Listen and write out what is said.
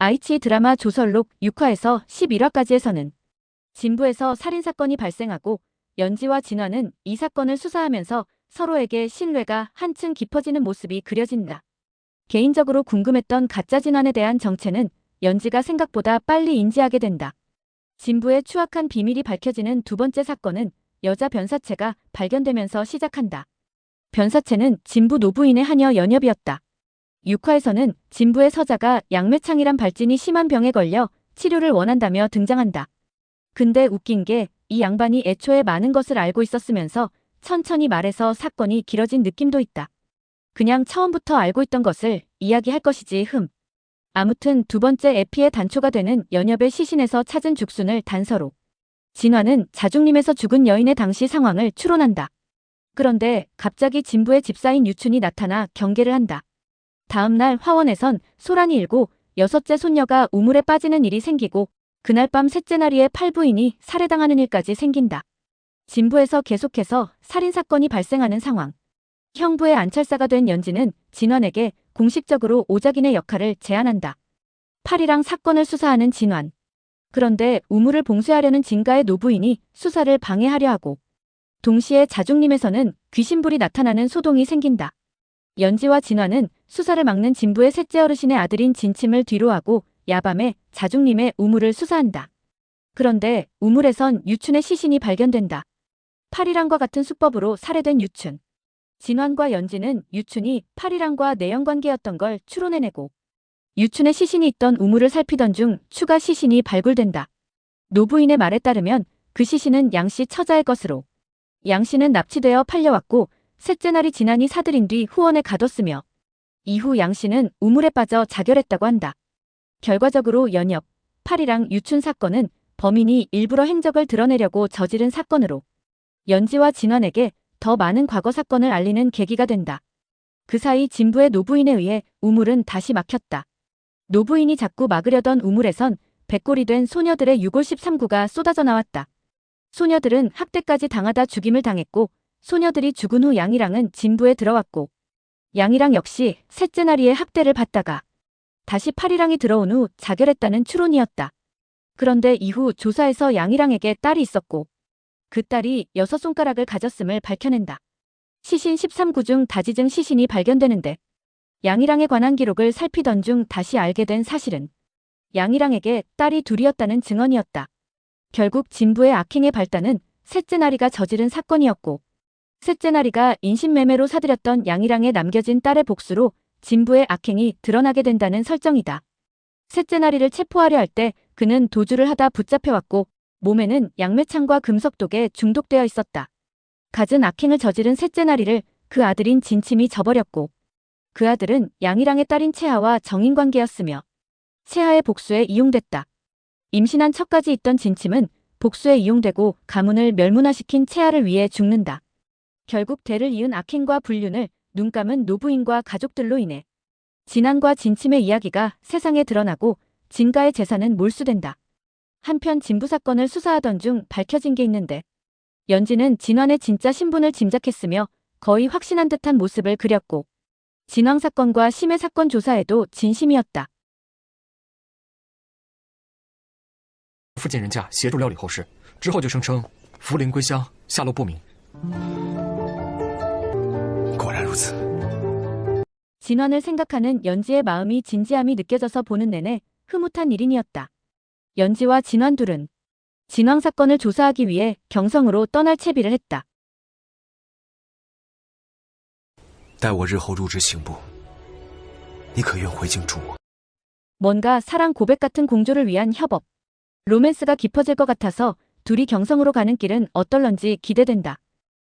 아이치 드라마 조설록 6화에서 11화까지에서는 진부에서 살인사건이 발생하고 연지와 진화는 이 사건을 수사하면서 서로에게 신뢰가 한층 깊어지는 모습이 그려진다. 개인적으로 궁금했던 가짜 진환에 대한 정체는 연지가 생각보다 빨리 인지하게 된다. 진부의 추악한 비밀이 밝혀지는 두 번째 사건은 여자 변사체가 발견되면서 시작한다. 변사체는 진부 노부인의 하녀 연엽이었다. 6화에서는 진부의 서자가 양매창이란 발진이 심한 병에 걸려 치료를 원한다며 등장한다. 근데 웃긴 게 이 양반이 애초에 많은 것을 알고 있었으면서 천천히 말해서 사건이 길어진 느낌도 있다. 그냥 처음부터 알고 있던 것을 이야기할 것이지 흠. 아무튼 두 번째 에피의 단초가 되는 연엽의 시신에서 찾은 죽순을 단서로 진화는 자중림에서 죽은 여인의 당시 상황을 추론한다. 그런데 갑자기 진부의 집사인 유춘이 나타나 경계를 한다. 다음 날 화원에선 소란이 일고 여섯째 손녀가 우물에 빠지는 일이 생기고 그날 밤 셋째 날이에 팔부인이 살해당하는 일까지 생긴다. 진부에서 계속해서 살인사건이 발생하는 상황. 형부의 안찰사가 된 연지는 진환에게 공식적으로 오작인의 역할을 제안한다. 팔이랑 사건을 수사하는 진환. 그런데 우물을 봉쇄하려는 진가의 노부인이 수사를 방해하려 하고 동시에 자중림에서는 귀신불이 나타나는 소동이 생긴다. 연지와 진화는 수사를 막는 진부의 셋째 어르신의 아들인 진침을 뒤로 하고 야밤에 자중림의 우물을 수사한다. 그런데 우물에선 유춘의 시신이 발견된다. 팔이랑과 같은 수법으로 살해된 유춘. 진환과 연지는 유춘이 팔이랑과 내연 관계였던 걸 추론해내고 유춘의 시신이 있던 우물을 살피던 중 추가 시신이 발굴된다. 노부인의 말에 따르면 그 시신은 양씨 처자의 것으로 양씨는 납치되어 팔려왔고 셋째 날이 지나니 사들인 뒤 후원에 가뒀으며 이후 양 씨는 우물에 빠져 자결했다고 한다. 결과적으로 연엽, 팔이랑 유춘 사건은 범인이 일부러 행적을 드러내려고 저지른 사건으로 연지와 진환에게 더 많은 과거 사건을 알리는 계기가 된다. 그 사이 진부의 노부인에 의해 우물은 다시 막혔다. 노부인이 자꾸 막으려던 우물에선 백골이 된 소녀들의 유골 13구가 쏟아져 나왔다. 소녀들은 학대까지 당하다 죽임을 당했고 소녀들이 죽은 후 양이랑은 진부에 들어왔고 양이랑 역시 셋째 날이에 학대를 받다가 다시 팔이랑이 들어온 후 자결했다는 추론이었다. 그런데 이후 조사에서 양이랑에게 딸이 있었고 그 딸이 여섯 손가락을 가졌음을 밝혀낸다. 시신 13구 중 다지증 시신이 발견되는데 양이랑에 관한 기록을 살피던 중 다시 알게 된 사실은 양이랑에게 딸이 둘이었다는 증언이었다. 결국 진부의 악행의 발단은 셋째 나리가 저지른 사건이었고 셋째 나리가 인신매매로 사들였던 양이랑에 남겨진 딸의 복수로 진부의 악행이 드러나게 된다는 설정이다. 셋째 나리를 체포하려 할 때 그는 도주를 하다 붙잡혀왔고 몸에는 양매창과 금속독에 중독되어 있었다. 갖은 악행을 저지른 셋째 나리를 그 아들인 진침이 저버렸고 그 아들은 양이랑의 딸인 채하와 정인관계였으며 채하의 복수에 이용됐다. 임신한 척까지 있던 진침은 복수에 이용되고 가문을 멸문화시킨 채하를 위해 죽는다. 결국 대를 이은 악행과 불륜을 눈감은 노부인과 가족들로 인해 진안과 진침의 이야기가 세상에 드러나고 진가의 재산은 몰수된다. 한편 진부 사건을 수사하던 중 밝혀진 게 있는데 연지는 진환의 진짜 신분을 짐작했으며 거의 확신한 듯한 모습을 그렸고 진왕 사건과 심해 사건 조사에도 진심이었다. 附近人家协助料理后事，之后就声称茯苓归乡，下落不明。 진환을 생각하는 연지의 마음이 진지함이 느껴져서 보는 내내 흐뭇한 일인이었다. 연지와 진환 둘은 진왕 사건을 조사하기 위해 경성으로 떠날 채비를 했다. 待我日后入职刑部，你可愿回京助我？ 뭔가 사랑 고백 같은 공조를 위한 협업. 로맨스가 깊어질 것 같아서 둘이 경성으로 가는 길은 어떨런지 기대된다.